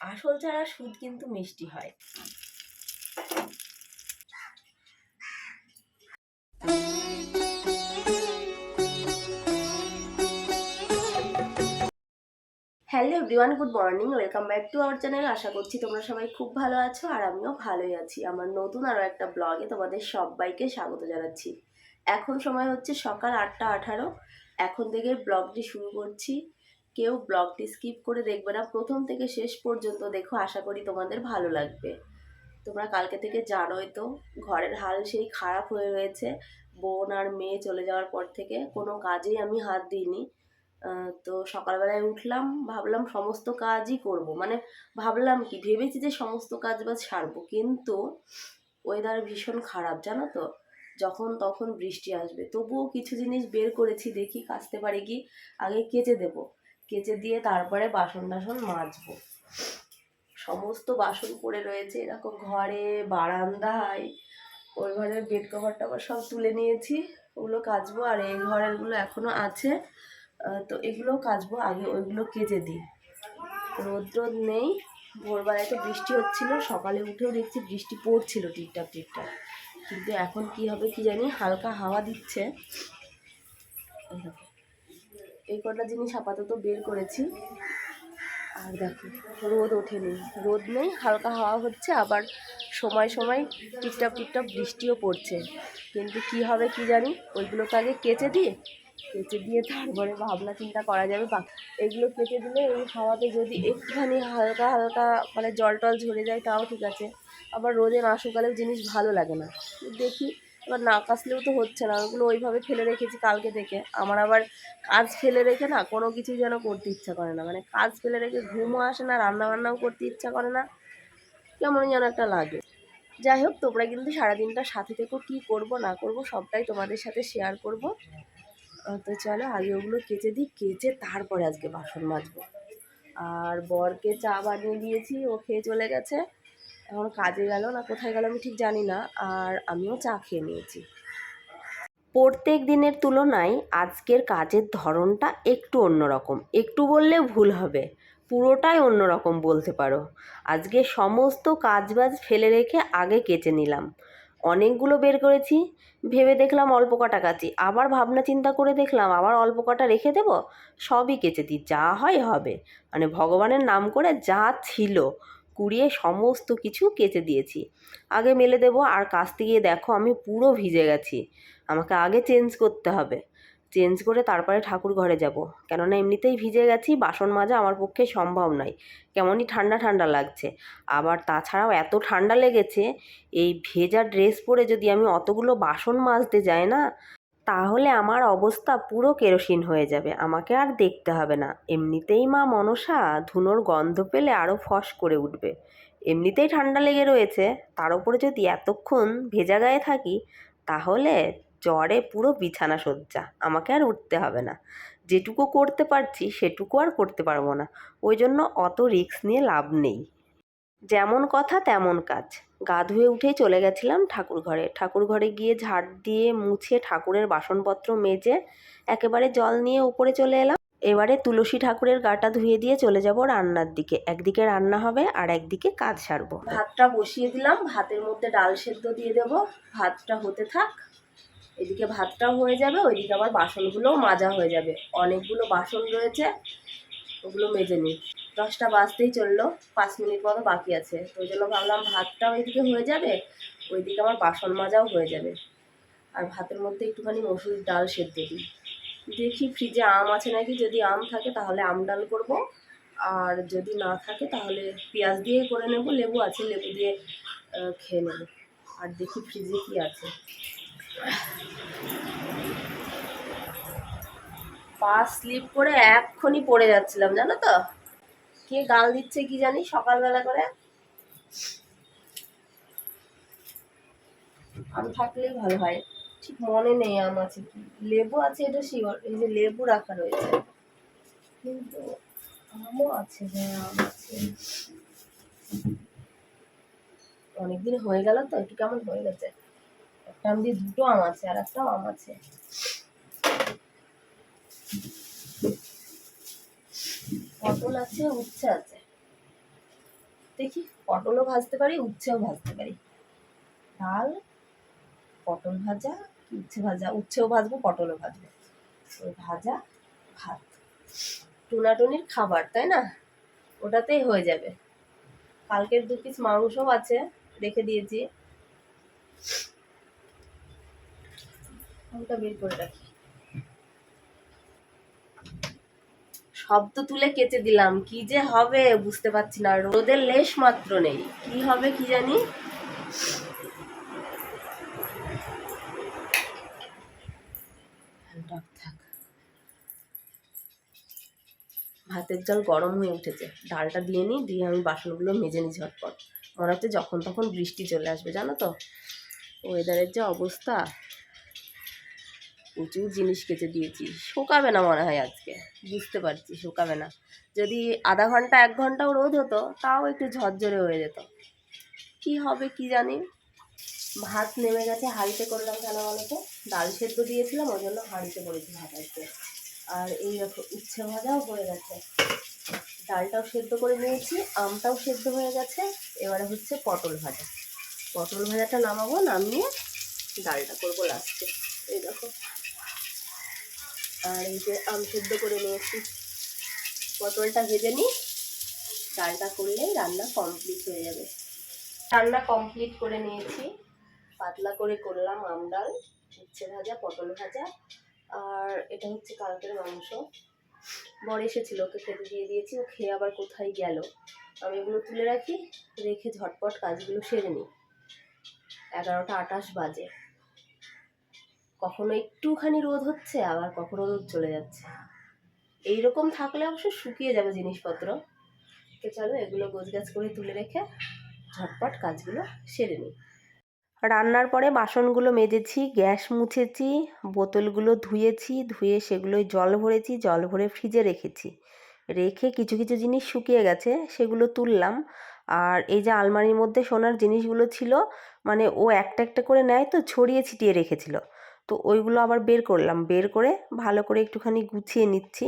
আসল চারা সুদ কিন্তু মিষ্টি হয়। Hello everyone good morning welcome back to our channel আশা করছি তোমরা সবাই খুব ভালো আছো আর আমিও ভালোই আছি। আমার নতুন আরও একটা ব্লগে তোমাদের সবাইকে স্বাগত জানাচ্ছি। এখন সময় হচ্ছে সকাল আটটা আঠারো। এখন থেকে ব্লগটি শুরু করছি। কেউ ব্লগটি স্কিপ করে দেখবে না। প্রথম থেকে শেষ পর্যন্ত দেখো, আশা করি তোমাদের ভালো লাগবে। তোমরা কালকে থেকে জানোই তো, ঘরের হাল সেই খারাপ হয়ে রয়েছে। বোন আর মেয়ে চলে যাওয়ার পর থেকে কোনো কাজেই আমি হাত দিইনি। তো সকালবেলায় উঠলাম, ভাবলাম সমস্ত কাজই করব। মানে ভাবলাম কি, ভেবেছি যে সমস্ত কাজ বাজ সারবো, কিন্তু ওয়েদার ভীষণ খারাপ, জানো তো? যখন তখন বৃষ্টি আসবে। তবুও কিছু জিনিস বের করেছি, দেখি কাচতে পারি কি, আগে কেচে দেব। কেচে দিয়ে তারপরে বাসন টাসন মাজবো। সমস্ত বাসন পড়ে রয়েছে, এরকম ঘরে, বারান্দায়, ওই ঘরের বেড কভার টাভার সব তুলে নিয়েছি, ওগুলো কাচবো, আর এই ঘরেরগুলো এখনও আছে তো এগুলো কাচবো, আগে ওইগুলো কেচে দিই। রোদ রোদ নেই, ভোরবেলায় তো বৃষ্টি হচ্ছিল, সকালে উঠেও দেখছি বৃষ্টি পড়ছিল টিপটাপ টিপটাপ। কিন্তু এখন কি হবে কি জানি, হালকা হাওয়া দিচ্ছে। এই কটা জিনিস আপাতত বের করেছি। আর দেখো, রোদ ওঠেনি। রোদ নেই, হালকা হাওয়া হচ্ছে, আবার সময় সময় টিপটাপ টিপটাপ বৃষ্টিও পড়ছে। কিন্তু কি হবে কি জানি, ওইগুলোকে আগে কেচে দিয়ে কেচে দিয়ে তারপরে ভাবনা চিন্তা করা যাবে। বা এগুলো কেচে দিলে এই হাওয়াতে যদি একটুখানি হালকা হালকা মানে জল টল ঝরে যায়, তাও ঠিক আছে। আবার রোদে না শুকালেও জিনিস ভালো লাগে না। দেখি এবার না কাচলেও তো হচ্ছে না। ওগুলো ওইভাবে ফেলে রেখেছি কালকে থেকে। আমার আবার কাজ ফেলে রেখে না কোনো কিছুই যেন করতে ইচ্ছা করে না। মানে কাজ ফেলে রেখে ঘুমও আসে না রান্না বান্নাও করতে ইচ্ছা করে না। কেমন যেন একটা লাগে। যাই হোক, তোমরা কিন্তু সারাদিনটা সাথে থেকেও কী করব, না করব, সবটাই তোমাদের সাথে শেয়ার করব। তো চলো, আগে ওগুলো কেচে দিই, কেচে তারপরে আজকে বাসন মাজবো। আর বরকে চা বানিয়ে দিয়েছি, ও খেয়ে চলে গেছে। এখন কাজে গেল না, কোথায় গেল আমি ঠিক জানি না, আর আমিও চা খেয়ে নিয়েছি। প্রত্যেক দিনের তুলনায় আজকের কাজের ধরনটা একটু অন্যরকম। একটু বললে ভুল হবে, পুরোটাই অন্যরকম বলতে পারো। আজকে সমস্ত কাজবাজ ফেলে রেখে আগে কেচে নিলাম। অনেকগুলো বের করেছি, ভেবে দেখলাম অল্প কটা কাচি, আবার ভাবনা চিন্তা করে দেখলাম আবার অল্প কটা রেখে দেবো, সবই কেচে দিই, যা হয় হবে। মানে ভগবানের নাম করে যা ছিল কুড়িয়ে সমস্ত কিছু কেচে দিয়েছি। আগে মেলে দেবো, আর কাচতে গিয়ে দেখো আমি পুরো ভিজে গেছি। আমাকে আগে চেঞ্জ করতে হবে। চেঞ্জ করে তারপরে ঠাকুর ঘরে যাব। কেননা এমনিতেই ভিজে গেছি, বাসন মাজা আমার পক্ষে সম্ভব নয়। কেমনই ঠান্ডা ঠান্ডা লাগছে। আবার তাছাড়াও এত ঠান্ডা লেগেছে, এই ভেজা ড্রেস পরে যদি আমি অতগুলো বাসন মাজতে যাই না তাহলে আমার অবস্থা পুরো কেরোসিন হয়ে যাবে, আমাকে আর দেখতে হবে না। এমনিতেই মা মনসা ধুনোর গন্ধ পেলে আরও ফস করে উঠবে। এমনিতেই ঠান্ডা লেগে রয়েছে, তার উপরে যদি এতক্ষণ ভেজা গায়ে থাকি, তাহলে জ্বরে পুরো বিছানা সজ্জা আমাকে আর উঠতে হবে না। যেটুকু করতে পারছি, সেটুকু আর করতে পারব না। ওই জন্য অত রিস্ক নিয়ে লাভ নেই। যেমন কথা তেমন কাজ। গা ধুয়ে উঠেই চলে গেছিলাম ঠাকুর ঘরে ঠাকুর ঘরে গিয়ে ঝাড় দিয়ে মুছে ঠাকুরের বাসনপত্র মেজে একেবারে জল নিয়ে উপরে চলে এলাম। এবারে তুলসী ঠাকুরের গাটা ধুয়ে দিয়ে চলে যাব রান্নার দিকে। একদিকে রান্না হবে আর একদিকে কাজ সারবো। ভাতটা বসিয়ে দিলাম। ভাতের মধ্যে ডাল সেদ্ধ দিয়ে দেবো। ভাতটা হতে থাক। এদিকে ভাতটাও হয়ে যাবে, ওইদিকে আবার বাসনগুলোও মাজা হয়ে যাবে। অনেকগুলো বাসন রয়েছে, ওগুলো মেজে নিই। দশটা বাজতেই চলল, পাঁচ মিনিট মতো বাকি আছে। তো ওই জন্য ভাবলাম ভাতটাও এদিকে হয়ে যাবে, ওইদিকে আমার বাসন মাজাও হয়ে যাবে। আর ভাতের মধ্যে একটুখানি মসুর ডাল সেদ্ধ দিই। দেখি ফ্রিজে আম আছে নাকি, যদি আম থাকে তাহলে আম ডাল করব। আর যদি না থাকে তাহলে পেঁয়াজ দিয়ে করে নেব, লেবু আছে, লেবু দিয়ে খেয়ে নেব। আর দেখি ফ্রিজে কি আছে। পা স্লিপ করে এক্ষুনি পড়ে যাচ্ছিলাম, জানো তো? কে গাল দিচ্ছে কি জানি সকালবেলা করে। আম থাকলেই ভালো হয়। ঠিক মনে নেই আম আছে কি। লেবু আছে, এটা শিওর এই যে লেবু রাখা রয়েছে। কিন্তু আমও আছে হ্যাঁ আম আছে। অনেকদিন হয়ে গেল তো, একটু কেমন হয়ে গেছে? একটা আম দিয়ে দুটো আম আছে, আর একটাও আম আছে। পটল আছে, উচ্ছে আছে। দেখি, পটলও ভাজতে পারি, উচ্ছেও ভাজতে পারি। ডাল, পটল ভাজা উচ্ছে ভাজা? উচ্ছেও ভাজবো, পটলও ভাজবো। ভাজা, ভাত। টুনাটুনির খাবার, তাই না? ওটাতেই হয়ে যাবে। কালকের দু পিস মাংসও আছে, রেখে দিয়েছি। ওটা বের করে রাখি। তো তুলে কেচে দিলাম। কি যে হবে বুঝতে পারছি না। রোদের লেশ মাত্র নেই। কি হবে কি জানি। ভাতের জল গরম হয়ে উঠেছে। ডালটা দিয়ে নিই দিয়ে আমি বাসনগুলো মেজে নিই ঝটপট। মনে হচ্ছে যখন তখন বৃষ্টি চলে আসবে, জানো তো? ওয়েদারের যে অবস্থা। প্রচুর জিনিস কেচে দিয়েছি। শুকাবে না মনে হয় আজকে। বুঝতে পারছি, শুকাবে না। যদি আধা ঘণ্টা, এক ঘন্টাও রোদ হতো, তাও একটু ঝরঝরে হয়ে যেত। কি হবে কি জানি? ভাত নেমে গেছে, হাঁড়িতে করলাম কেন বলো তো? ডাল সেদ্ধ দিয়েছিলাম ওই জন্য হাঁড়িতে করেছি ভাত আজকে। আর এই দেখো, উচ্ছে ভাজাও হয়ে গেছে। ডালটাও সেদ্ধ করে নিয়েছি, আমটাও সেদ্ধ হয়ে গেছে। এবারে হচ্ছে পটল ভাজা। পটল ভাজাটা নামাবো, নামিয়ে ডালটা করব লাস্টে এই দেখো। আর এই যে আম সেদ্ধ করে নিয়েছি। পটলটা ভেজে নিই। ডালটা করলেই রান্না কমপ্লিট হয়ে যাবে। রান্না কমপ্লিট করে নিয়েছি। পাতলা করে করলাম আম ডাল, উচ্ছে ভাজা, পটল ভাজা। আর এটা হচ্ছে কালকের মাংস। বর এসেছিল, ওকে খেতে দিয়ে দিয়েছি। ও খেয়ে আবার কোথায় গেল? আমি এগুলো তুলে রাখি, রেখে ঝটপট কাজগুলো সেরে নিই। এগারোটা আটাশ বাজে। কখনো একটুখানি রোদ হচ্ছে, আবার কখনো রোদ চলে যাচ্ছে। এইরকম থাকলে অবশ্য শুকিয়ে যাবে জিনিসপত্র। তো চলো? এগুলো গোছগাছ করে তুলে রেখে ঝটপট কাজগুলো সেরে নিই। রান্নার পরে বাসনগুলো মেজেছি, গ্যাস মুছেছি, বোতলগুলো ধুয়েছি, ধুয়ে সেগুলোয় জল ভরেছি, জল ভরে ফ্রিজে রেখেছি। রেখে কিছু কিছু জিনিস শুকিয়ে গেছে, সেগুলো তুললাম। আর এই যে আলমারির মধ্যে সোনার জিনিসগুলো ছিল মানে ও একটা একটা করে নেয় তো, ছড়িয়ে ছিটিয়ে রেখেছিল। তো ওইগুলো আবার বের করলাম। বের করে ভালো করে একটুখানি গুছিয়ে নিচ্ছি।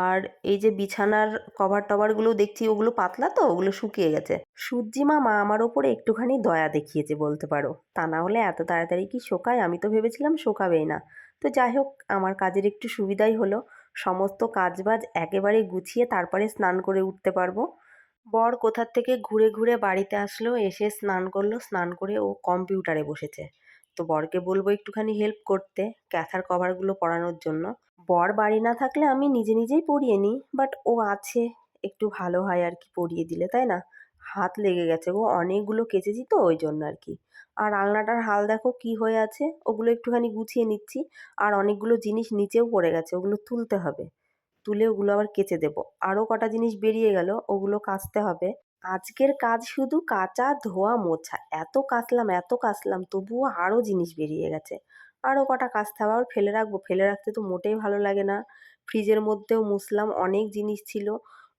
আর এই যে বিছানার কভার টভারগুলো দেখছি, ওগুলো পাতলা তো, ওগুলো শুকিয়ে গেছে। সূর্যি মামা আমার ওপরে একটুখানি দয়া দেখিয়েছে বলতে পারো। তা না হলে এত তাড়াতাড়ি কি শোকায়? আমি তো ভেবেছিলাম শোকাবেই না। তো যাই হোক, আমার কাজের একটু সুবিধাই হলো। সমস্ত কাজবাজ একেবারে গুছিয়ে তারপরে স্নান করে উঠতে পারব। বর কোথার থেকে ঘুরে ঘুরে বাড়িতে আসলো, এসে স্নান করল। স্নান করে ও কম্পিউটারে বসেছে। তো বরকে বলব একটুখানি হেল্প করতে ক্যাথার কভারগুলো পরানোর জন্য। বর বাড়ি না থাকলে আমি নিজে নিজেই পরিয়ে নিই বাট ও আছে, একটু ভালো হয় আর কি পরিয়ে দিলে, তাই না? হাত লেগে গেছে গো, অনেকগুলো কেচেছি তো ওই জন্য আর কি। আর আলনাটার হাল দেখো কি হয়ে আছে, ওগুলো একটুখানি গুছিয়ে নিচ্ছি, আর অনেকগুলো জিনিস নিচেও পড়ে গেছে, ওগুলো তুলতে হবে। তুলে ওগুলো আবার কেচে দেবো। আরও কটা জিনিস বেরিয়ে গেল, ওগুলো কাচতে হবে। আজকের কাজ শুধু কাচা ধোয়া মোছা। এত কাচলাম এত কাচলাম, তবুও আরও জিনিস বেরিয়ে গেছে। আরও কটা কাচতে হবে, আবার ফেলে রাখব। ফেলে রাখতে তো মোটেই ভালো লাগে না। ফ্রিজের মধ্যেও মুছলাম, অনেক জিনিস ছিল।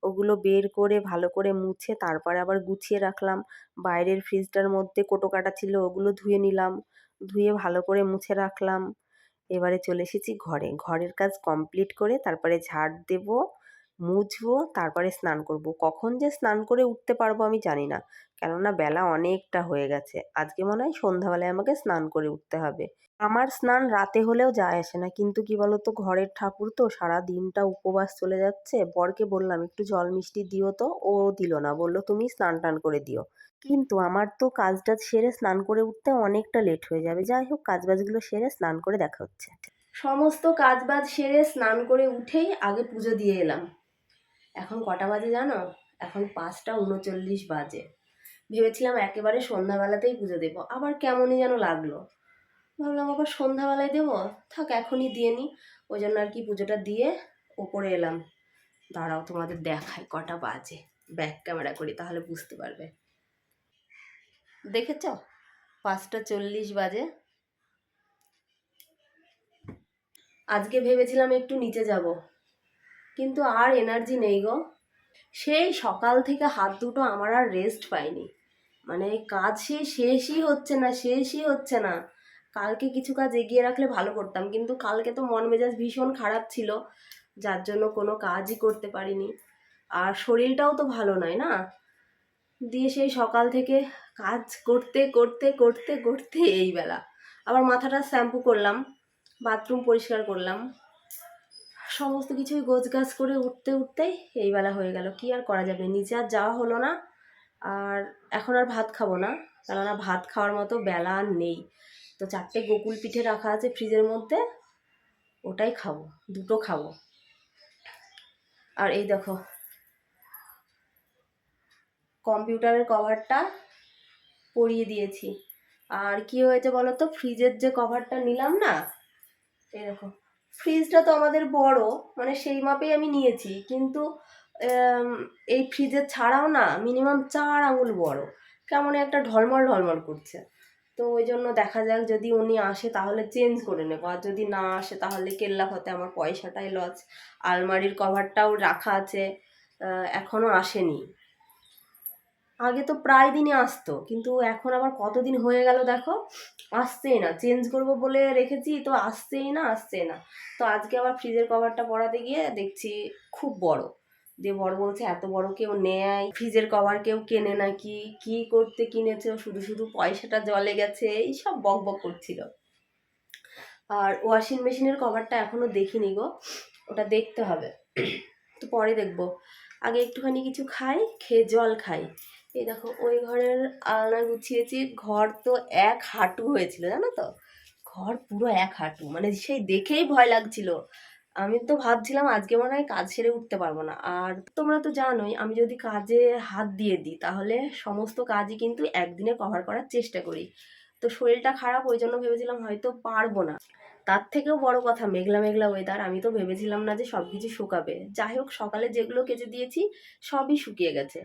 ওগুলো বের করে, ভালো করে মুছে, তারপরে আবার গুছিয়ে রাখলাম। বাইরের ফ্রিজটার মধ্যে কোটো কাটা ছিল, ওগুলো ধুয়ে নিলাম। ধুয়ে ভালো করে মুছে রাখলাম। এবারে চলে এসেছি ঘরে। ঘরের কাজ কমপ্লিট করে তারপরে ঝাড় দেবো। মুছবো, তারপরে স্নান করব। কখন যে স্নান করে উঠতে পারব আমি জানি না। কেননা বেলা অনেকটা হয়ে গেছে। আজকে মনে হয় সন্ধ্যাবেলায় আমাকে স্নান করে উঠতে হবে। আমার স্নান রাতে হলেও যায় আসে না। কিন্তু কি বলতো, ঘরের ঠাকুর তো সারা দিনটা উপবাস চলে যাচ্ছে। বরকে বললাম, একটু জল মিষ্টি দিও তো। ও দিল না। বলল, তুমি স্নান টান করে দিও। কিন্তু আমার তো কাজটা সেরে স্নান করে উঠতে অনেকটা লেট হয়ে যাবে। যাই হোক, কাজবাজগুলো সেরে স্নান করে দেখা হচ্ছে। সমস্ত কাজবাজ সেরে স্নান করে উঠেই আগে পুজো দিয়ে এলাম। এখন কটা বাজে জানো? এখন পাঁচটা উনচল্লিশ বাজে। ভেবেছিলাম একেবারে সন্ধ্যাবেলাতেই পুজো দেবো। আবার কেমনই যেন লাগল। ভাবলাম আবার সন্ধ্যাবেলায় দেবো। থাক, এখনই দিয়ে নিই ওই জন্য আর কি পুজোটা দিয়ে ওপরে এলাম। দাঁড়াও, তোমাদের দেখায় কটা বাজে। ব্যাক ক্যামেরা করি, তাহলে বুঝতে পারবে। দেখেছ? পাঁচটা চল্লিশ বাজে। আজকে ভেবেছিলাম একটু নিচে যাব। কিন্তু আর এনার্জি নেই গো। সেই সকাল থেকে হাত দুটো আমার আর রেস্ট পাইনি। মানে কাজ শেষই হচ্ছে না, শেষই হচ্ছে না। কালকে কিছু কাজ এগিয়ে রাখলে ভালো করতাম, কিন্তু কালকে তো মন মেজাজ ভীষণ খারাপ ছিল, যার জন্য কোনো কাজই করতে পারিনি। আর শরীরটাও তো ভালো নয় না? দিয়ে সেই সকাল থেকে কাজ করতে করতে করতে করতে এই বেলা। আবার মাথাটা শ্যাম্পু করলাম বাথরুম পরিষ্কার করলাম। সমস্ত কিছুই গোছগাছ করে উঠতে উঠতেই এই বেলা হয়ে গেল। কি আর করা যাবে? নিচে আর যাওয়া হলো না। আর এখন আর ভাত খাব না। কেননা ভাত খাওয়ার মতো বেলা আর নেই। তো চারটে গোকুল পিঠে রাখা আছে ফ্রিজের মধ্যে। ওটাই খাব। দুটো খাব। আর এই দেখো, কম্পিউটারের কভারটা পরিয়ে দিয়েছি। আর কি হয়েছে বলো তো? ফ্রিজের যে কভারটা নিলাম না, এই দেখো। ফ্রিজটা তো আমাদের বড় মানে সেই মাপেই আমি নিয়েছি। কিন্তু এই ফ্রিজের ছাড়াও না মিনিমাম চার আঙুল বড়। কেমন একটা ঢলমল ঢলমল করছে। তো ওই জন্য দেখা যাক যদি উনি আসে তাহলে চেঞ্জ করে নেব। আর যদি না আসে তাহলে কেল্লা হতে আমার পয়সাটাই লস আলমারির কভারটাও রাখা আছে এখনও আসেনি। আগে তো প্রায় দিনই আসতো, কিন্তু এখন আবার কতদিন হয়ে গেল দেখো, আসছেই না। চেঞ্জ করব বলে রেখেছি, তো আসছেই না আসছেই না। তো আজকে আবার ফ্রিজের কভারটা পরাতে গিয়ে দেখছি খুব বড়। দিয়ে বড় বলছে, এত বড় কেউ নেয়? ফ্রিজের কভার কেউ কেনে নাকি? কি করতে কিনেছে? শুধু শুধু পয়সাটা জলে গেছে? এইসব বক বক করছিল। আর ওয়াশিং মেশিনের কভারটা এখনও দেখিনি গো, ওটা দেখতে হবে। তো পরে দেখব। আগে একটুখানি কিছু খাই, খেয়ে জল খাই। এই দেখো, ওই ঘরের আলনা গুছিয়েছি ঘর তো এক হাঁটু হয়েছিল, জানো তো? ঘর পুরো এক হাঁটু মানে সেই দেখেই ভয় লাগছিল। আমি তো ভাবছিলাম আজকে মনে হয় কাজ সেরে উঠতে পারব না। আর তোমরা তো জানোই, আমি যদি কাজে হাত দিয়ে দিই, তাহলে সমস্ত কাজই কিন্তু একদিনে কভার করার চেষ্টা করি। তো শরীরটা খারাপ, ওই জন্য ভেবেছিলাম হয়তো পারব না। তার থেকেও বড় কথা, মেঘলা মেঘলা ওয়েদার আমি তো ভেবেছিলাম না যে সব কিছু শুকাবে। যাই হোক, সকালে যেগুলো কেচে দিয়েছি, সবই শুকিয়ে গেছে।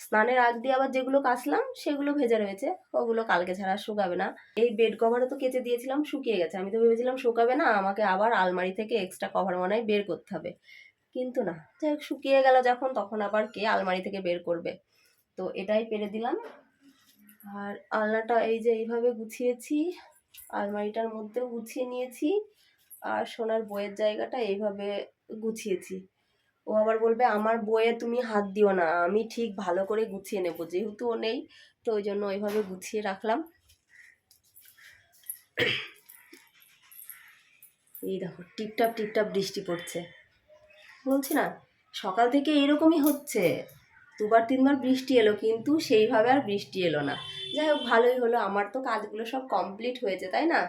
স্নানের আগ দিয়ে আবার যেগুলো কাচলাম, সেগুলো ভেজা রয়েছে। ওগুলো কালকে ছাড়া শুকাবে না। এই বেড কভারও তো কেচে দিয়েছিলাম, শুকিয়ে গেছে। আমি তো ভেবেছিলাম শুকাবে না, আমাকে আবার আলমারি থেকে এক্সট্রা কভার মনে বের করতে হবে। কিন্তু না, যাই হোক, শুকিয়ে গেল যখন, তখন আবার কে আলমারি থেকে বের করবে? তো এটাই পেরে দিলাম। আর আলনাটা এই যে এইভাবে গুছিয়েছি, আলমারিটার মধ্যেও গুছিয়ে নিয়েছি, আর সোনার বইয়ের জায়গাটা এইভাবে গুছিয়েছি। ও আবার বলবে, আমার বইয়ে তুমি হাত দিও না, আমি ঠিক ভালো করে গুছিয়ে নেব, যেহেতু ও নেই, তো ওই জন্য ওইভাবে গুছিয়ে রাখলাম। এই দেখো, টিপটাপ টিপটাপ বৃষ্টি পড়ছে। বলছি না, সকাল থেকে এরকমই হচ্ছে। দুবার তিনবার বৃষ্টি এলো, কিন্তু সেইভাবে আর বৃষ্টি এলো না। যাই হোক, ভালোই হলো, আমার তো কাজগুলো সব কমপ্লিট হয়েছে, তাই না?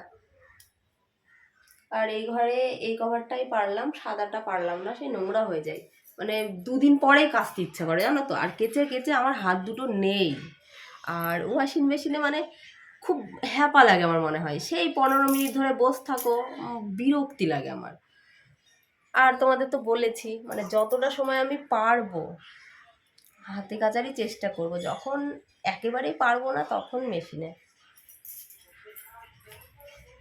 আর এই ঘরে এই কভারটাই পারলাম সাদাটা পারলাম না সেই নোংরা হয়ে যায়। মানে দুদিন পরেই কাচতে ইচ্ছা করে জানো তো? আর কেচে কেচে আমার হাত দুটো নেই। আর ওয়াশিং মেশিনে মানে খুব হ্যাপা লাগে আমার মনে হয়। সেই পনেরো মিনিট ধরে বস থাকো বিরক্তি লাগে আমার। আর তোমাদের তো বলেছি মানে যতটা সময় আমি পারব হাতে কাচারই চেষ্টা করব। যখন একেবারেই পারব না তখন মেশিনে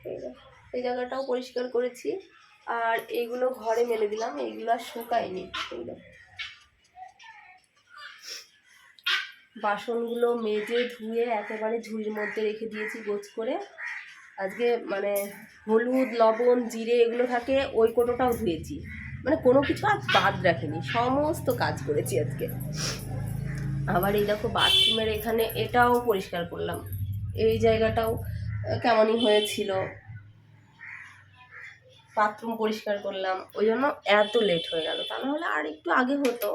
দেখো, এই জায়গাটাও পরিষ্কার করেছি। আর এইগুলো ঘরে মেলে দিলাম, এইগুলো আর শুকায়নি। এই বাসনগুলো মেজে ধুয়ে একেবারে ঝুড়ির মধ্যে রেখে দিয়েছি গোছ করে। আজকে মানে হলুদ, লবণ, জিরে এগুলো থাকে, ওই কোটোটাও ধুয়েছি। মানে কোনো কিছু আর বাদ রাখিনি, সমস্ত কাজ করেছি আজকে। আবার এই দেখো বাথরুমের এখানে এটাও পরিষ্কার করলাম। এই জায়গাটাও কেমনই হয়েছিল। বাথরুম পরিষ্কার করলাম, ওই জন্য এত লেট হয়ে গেল। তা নাহলে আর একটু আগে হতো।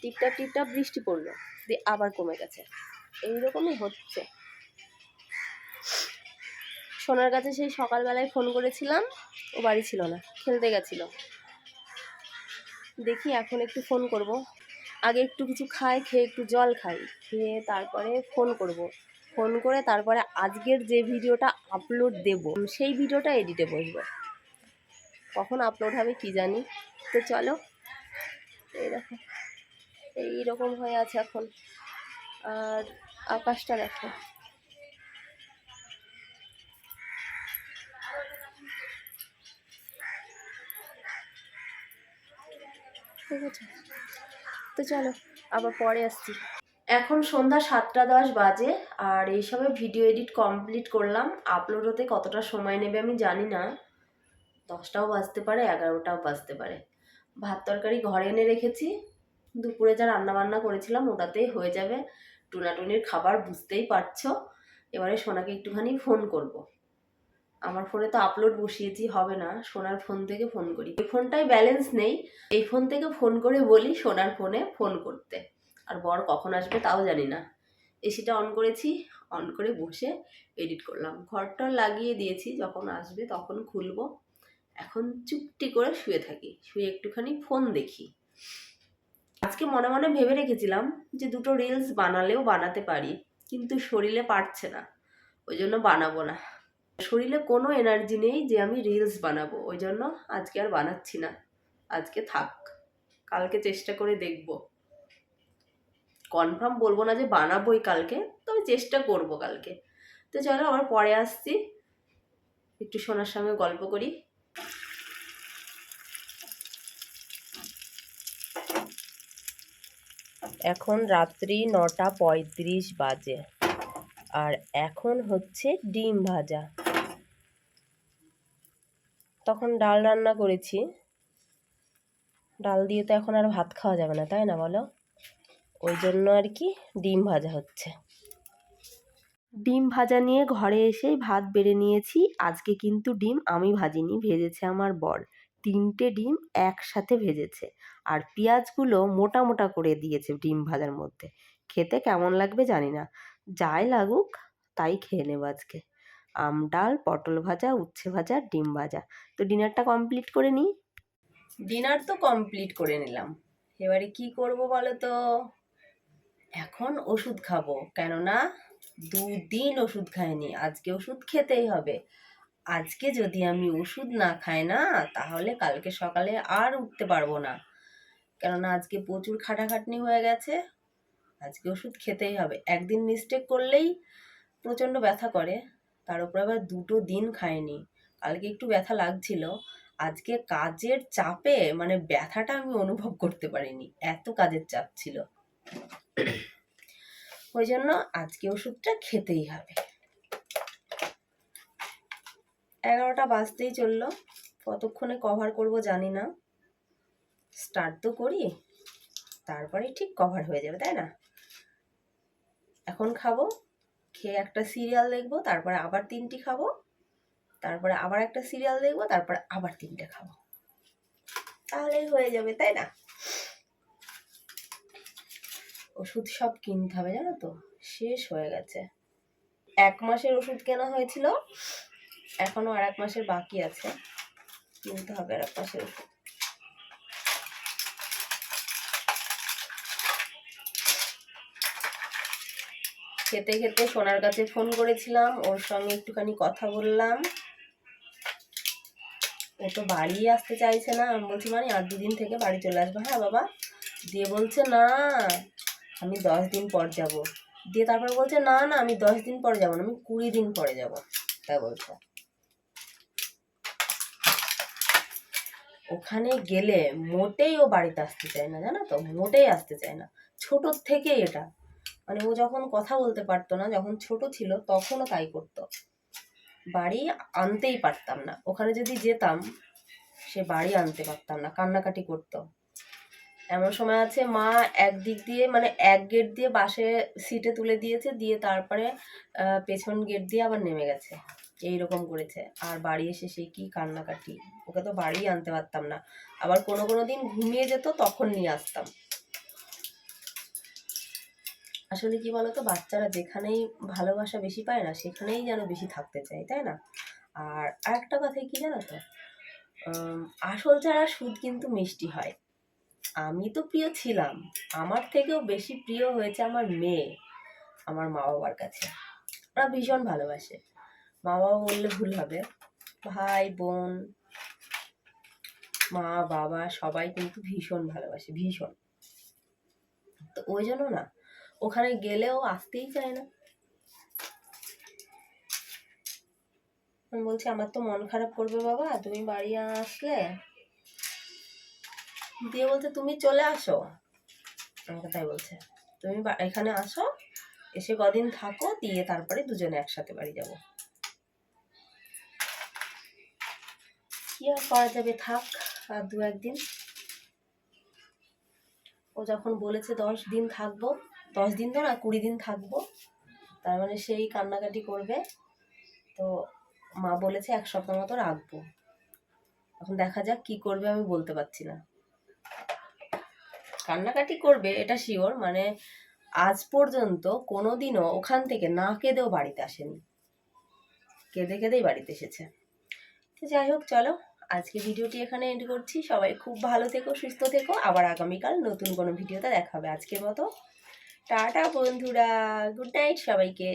টিপটাপ টিপটাপ বৃষ্টি পড়ল, দিয়ে আবার কমে গেছে। এইরকমই হচ্ছে। সোনার কাছে সেই সকালবেলায় ফোন করেছিলাম, ও বাড়ি ছিল না, খেলতে গেছিল। দেখি এখন একটু ফোন করব। আগে একটু কিছু খাই, খেয়ে একটু জল খাই, খেয়ে তারপরে ফোন করব। ফোন করে তারপরে আজকের যে ভিডিওটা আপলোড দেব, সেই ভিডিওটা এডিটে বসবো। কখন আপলোড হবে কি জানি? তো চলো, এই দেখো এইরকম হয়ে আছে এখন। আর আকাশটা দেখো। ঠিক আছে। তো চলো, আবার পরে আসছি। এখন সন্ধ্যা সাতটা দশ বাজে, আর এইসবে ভিডিও এডিট কমপ্লিট করলাম। আপলোড হতে কতটা সময় নেবে আমি জানি না। দশটাও বাজতে পারে, এগারোটাও বাজতে পারে। ভাত তরকারি ঘরে এনে রেখেছি। দুপুরে যা রান্না বান্না করেছিলাম ওটাতেই হয়ে যাবে। টুনাটুনির খাবার বুঝতেই পারছ। এবারে সোনাকে একটুখানি ফোন করব। আমার ফোনে তো আপলোড বসিয়েছি, হবে না। সোনার ফোন থেকে ফোন করি। এই ফোনটায় ব্যালেন্স নেই। এই ফোন থেকে ফোন করে বলি সোনার ফোনে ফোন করতে। আর বর কখন আসবে তাও জানি না। এসিটা অন করেছি অন করে বসে এডিট করলাম। ঘরটা লাগিয়ে দিয়েছি, যখন আসবে তখন খুলবো। এখন চুপটি করে শুয়ে থাকি, শুয়ে একটুখানি ফোন দেখি। আজকে মনে মনে ভেবে রেখেছিলাম যে দুটো রিলস বানালেও বানাতে পারি, কিন্তু শরীরে পারছে না, ওই জন্য বানাবো না। শরীরে কোনো এনার্জি নেই যে আমি রিলস বানাবো, ওই জন্য আজকে আর বানাচ্ছি না। আজকে থাক, কালকে চেষ্টা করে দেখব। কনফার্ম বলব না যে বানাবোই কালকে, তবে চেষ্টা করব কালকে। তো চলো আবার পরে আসছি। একটু সোনার সঙ্গে গল্প করি। এখন রাত্রি নটা পঁয়ত্রিশ বাজে, আর এখন হচ্ছে ডিম ভাজা। তখন ডাল রান্না করেছি। ডাল দিয়ে তো এখন আর ভাত খাওয়া যাবে না, তাই না বলো? ওই জন্য আর কি ডিম ভাজা হচ্ছে। ডিম ভাজা নিয়ে ঘরে এসেই ভাত বেড়ে নিয়েছি। আজকে কিন্তু ডিম আমি ভাজিনি ভেজেছে আমার বর। তিনটে ডিম একসাথে ভেজেছে। আর পেঁয়াজগুলো মোটা মোটা করে দিয়েছে ডিম ভাজার মধ্যে। খেতে কেমন লাগবে জানি না। যাই লাগুক তাই খেয়ে নেব আজকে। আম ডাল পটল ভাজা উচ্ছে ভাজা ডিম ভাজা। তো ডিনারটা কমপ্লিট করে নিই? ডিনার তো কমপ্লিট করে নিলাম। এবারে কি করব বলো তো? এখন ওষুধ খাব। কেননা দুদিন ওষুধ খাইনি, আজকে ওষুধ খেতেই হবে। আজকে যদি আমি ওষুধ না খাই না, তাহলে কালকে সকালে আর উঠতে পারব না। কেননা আজকে প্রচুর খাটাখাটনি হয়ে গেছে, আজকে ওষুধ খেতেই হবে। একদিন মিস্টেক করলেই প্রচণ্ড ব্যথা করে, তার উপর আবার দুটো দিন খাইনি। কালকে একটু ব্যথা লাগছিল, আজকে কাজের চাপে মানে ব্যথাটা আমি অনুভব করতে পারিনি, এত কাজের চাপ ছিল। ওই জন্য আজকে ওষুধটা খেতেই হবে। এগারোটা বাজতেই চলল। কতক্ষণে কভার করব জানি না। স্টার্ট তো করি তারপরে ঠিক কভার হয়ে যাবে, তাই না? এখন খাব, খেয়ে একটা সিরিয়াল দেখব, তারপরে আবার তিনটি খাব, তারপরে আবার একটা সিরিয়াল দেখব, তারপরে আবার তিনটে খাব। তাহলেই হয়ে যাবে, তাই না? ওষুধ সব কিনতে হবে, জানো তো? শেষ হয়ে গেছে। এক মাসের ওষুধ কেনা হয়েছিল, এখনও আর এক মাসের বাকি আছে। কিনতে হবে আর এক মাসের ওষুধ। খেতে খেতে সোনার কাছে ফোন করেছিলাম, ওর সঙ্গে একটুখানি কথা বললাম। ও তো বাড়ি আসতে চাইছে না, আমি বলছি মানে আর দুদিন থেকে বাড়ি চলে আসব। হ্যাঁ বাবা। দিয়ে বলছে, না। আমি দশ দিন পর যাব। দিয়ে তারপর বলছে, না না, আমি দশ দিন পর যাব না, আমি কুড়ি দিন পরে যাব। তাই বলছে। ওখানে গেলে মোটেই ও বাড়িতে আসতে চায় না, জানো তো? মোটেই আসতে চায় না। ছোটোর থেকেই এটা। মানে ও যখন কথা বলতে পারতো না, যখন ছোট ছিল, তখনও তাই করতো। বাড়ি আনতেই পারতাম না। ওখানে যদি যেতাম, সে বাড়ি আনতে পারতাম না, কান্নাকাটি করতো। এমন সময় আছে মা একদিক দিয়ে মানে এক গেট দিয়ে বাসে সিটে তুলে দিয়েছে, দিয়ে তারপরে পেছন গেট দিয়ে আবার নেমে গেছে। এই রকম করেছে। আর বাড়ি এসে সে কি কান্নাকাটি? ওকে তো বাড়ি আনতে পারতাম না। আবার কোনো কোনো দিন ঘুমিয়ে যেত, তখন নিয়ে আসতাম। আসলে কি বলতো, বাচ্চারা যেখানেই ভালোবাসা বেশি পায় না, সেখানেই যেন বেশি থাকতে চায়, তাই না? আর আরেকটা কথা কি জানো তো? আসল ছাড়া সুদ কিন্তু মিষ্টি হয়। আমি তো প্রিয় ছিলাম। আমার থেকেও বেশি প্রিয় হয়েছে আমার মেয়ে, আমার মা বাবার কাছে। ওরা ভীষণ ভালোবাসে। মা বাবা বললে ভুল হবে। ভাই, বোন, মা, বাবা সবাই কিন্তু ভীষণ ভালোবাসে, ভীষণ। তো ওই জন্য না, ওখানে গেলেও আসতেই চায় না। আমি বলছি, আমার তো মন খারাপ করবে বাবা, তুমি বাড়ি আসলে দিয়ে বলছে, তুমি চলে আসো। আমাকে তাই বলছে। তুমি এখানে আসো, এসে কদিন থাকো, দিয়ে তারপরে দুজনে একসাথে বাড়ি যাব। কি আর করা যাবে, থাক, আর দু একদিন। ও যখন বলেছে, দশ দিন থাকব, দশ দিন তো না, কুড়ি দিন থাকব। তার মানে সেই কান্নাকাটি করবে। তো মা বলেছে, এক সপ্তাহ মতো রাখব। এখন দেখা যাক কি করবে, আমি বলতে পারছি না। কান্নাকাটি করবে, এটা শিওর মানে আজ পর্যন্ত কোনোদিনও ওখান থেকে না কেঁদেও বাড়িতে আসেনি। কেঁদে কেঁদেই বাড়িতে এসেছে। তো যাই হোক, চলো, আজকে ভিডিওটি এখানে এন্ড করছি। সবাই খুব ভালো থেকো, সুস্থ থেকো। আবার আগামীকাল নতুন কোনো ভিডিওতে দেখাবে আজকের মতো, টাটা বন্ধুরা গুড নাইট সবাইকে।